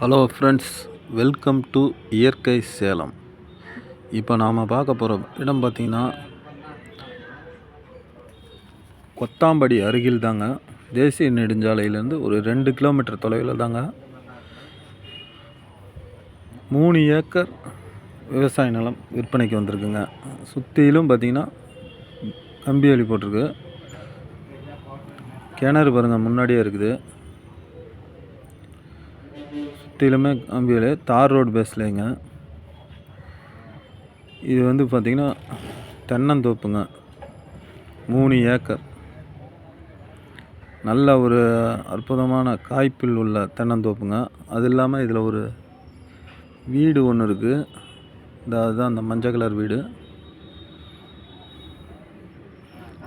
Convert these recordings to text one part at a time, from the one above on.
Hello friends welcome to இயற்கை சேலம். இப்போ நாம் பார்க்க போகிற இடம் பார்த்திங்கன்னா கொத்தாம்படி அருகில் தாங்க. தேசிய நெடுஞ்சாலையிலேருந்து ஒரு ரெண்டு கிலோமீட்டர் தொலைவில் தாங்க. மூணு ஏக்கர் விவசாய நிலம் விற்பனைக்கு வந்திருக்குங்க. சுற்றிலும் பார்த்திங்கன்னா கம்பி வேலி போட்டிருக்கு. கிணறு பாருங்கள் முன்னாடியே இருக்குது. முற்றிலுமே கம்பியில் தார் ரோடு பேஸ்லேங்க இது வந்து பார்த்திங்கன்னா தென்னந்தோப்புங்க. மூணு ஏக்கர். நல்ல ஒரு அற்புதமான காய்ப்பில் உள்ள தென்னந்தோப்புங்க. அது இல்லாமல் இதில் ஒரு வீடு ஒன்று இருக்குது இந்த அதுதான் அந்த மஞ்சள் கலர் வீடு.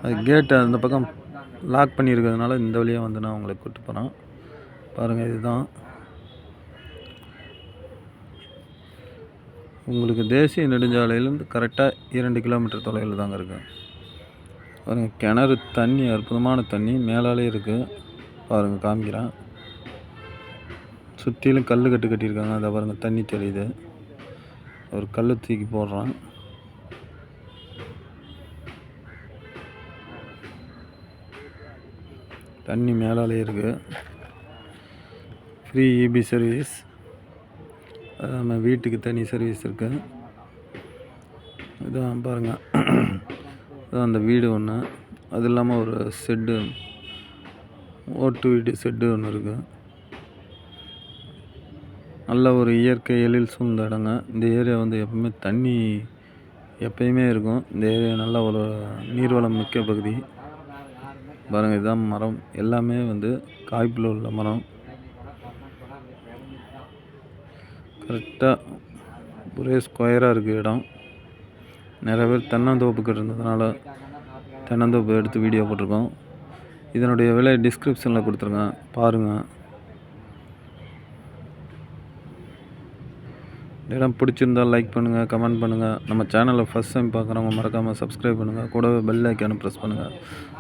அது கேட்டு அந்த பக்கம் லாக் பண்ணியிருக்கிறதுனால இந்த வழியாக வந்து நான் உங்களை கூப்பிட்டு போகிறேன் பாருங்கள் இதுதான். உங்களுக்கு தேசிய நெடுஞ்சாலையிலேருந்து கரெக்டாக இரண்டு கிலோமீட்டர் தொலைவில் தாங்க இருக்குது பாருங்கள் கிணறு தண்ணி அற்புதமான தண்ணி மேலாலே இருக்குது பாருங்கள் காமிக்கிறேன். சுற்றிலும் கல் கட்டு கட்டியிருக்காங்க. அதை பாருங்கள் தண்ணி தெரியுது ஒரு கல் தூக்கி போடுறான். தண்ணி மேலாலே இருக்குது ஃப்ரீ இபி சர்வீஸ் நம்ம வீட்டுக்கு தனி சர்வீஸ் இருக்குது இதான் பாருங்கள் இதான் அந்த வீடு ஒன்று அது இல்லாமல் ஒரு செட்டு ஓட்டு வீடு செட்டு ஒன்று இருக்குது நல்ல ஒரு இயற்கை எழில் சூழ்ந்த இடங்க. இந்த ஏரியா வந்து எப்பவுமே தண்ணி எப்பயுமே இருக்கும். இந்த ஏரியா நல்ல ஒரு நீர்வளம் மிக்க பகுதி. பாருங்கள் இதுதான் மரம். எல்லாமே வந்து காய்ப்பில் உள்ள மரம். கரெக்டாக ஒரே ஸ்கொயராக இருக்குது இடம். நிறைய பேர் தென்னந்தோப்புக்கு இருந்ததுனால தென்னந்தோப்பு எடுத்து வீடியோ போட்டிருக்கோம். இதனுடைய விலை டிஸ்கிரிப்ஷனில் கொடுத்துருங்க. பாருங்கள் இடம் பிடிச்சிருந்தால் லைக் பண்ணுங்கள் கமெண்ட் பண்ணுங்கள் நம்ம சேனலை ஃபஸ்ட் டைம் பார்க்குறவங்க மறக்காமல் சப்ஸ்கிரைப் பண்ணுங்கள் கூடவே பெல் ஐக்கானு ப்ரெஸ் பண்ணுங்கள்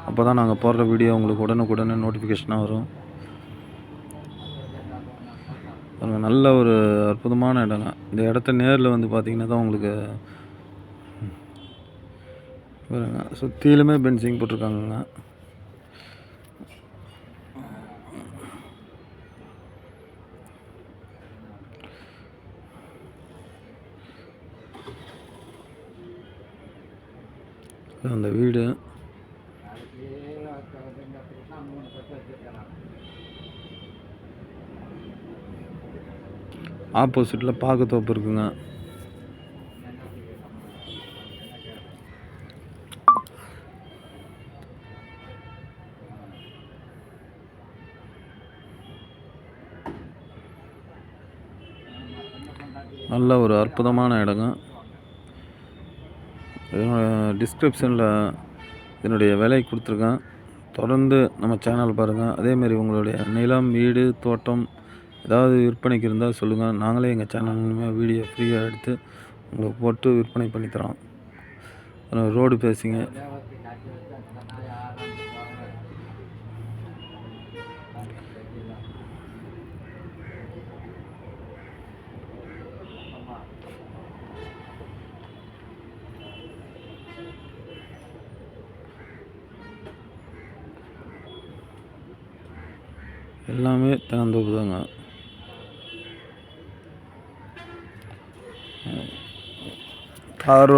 அப்போ தான் நாங்கள் போடுற வீடியோ உங்களுக்கு உடனுக்குடனே நோட்டிஃபிகேஷனாக வரும். பாருங்கள் நல்ல ஒரு அற்புதமான இடங்க. இந்த இடத்த நேரில் வந்து பார்த்தீங்கன்னா தான் உங்களுக்கு பாருங்க சுற்றிலுமே பென்சிங் போட்டிருக்காங்கங்க. அந்த வீடு. ஆப்போசிட்டில் பாக்குத்தோப்பு இருக்குங்க. நல்ல ஒரு அற்புதமான இடங்க. டிஸ்கிரிப்ஷனில் இதனுடைய விலை கொடுத்துருக்கேன். தொடர்ந்து நம்ம சேனல் பாருங்கள் அதேமாரி உங்களுடைய நிலம் வீடு தோட்டம் ஏதாவது விற்பனைக்கு இருந்தால் சொல்லுங்கள். நாங்களே எங்கள் சேனல் வீடியோ ஃப்ரீயாக எடுத்து உங்களுக்கு போட்டு விற்பனை பண்ணித்தரோம் ரோடு பேசிங்க. எல்லாமே திறந்தோப்பு தாங்க தார்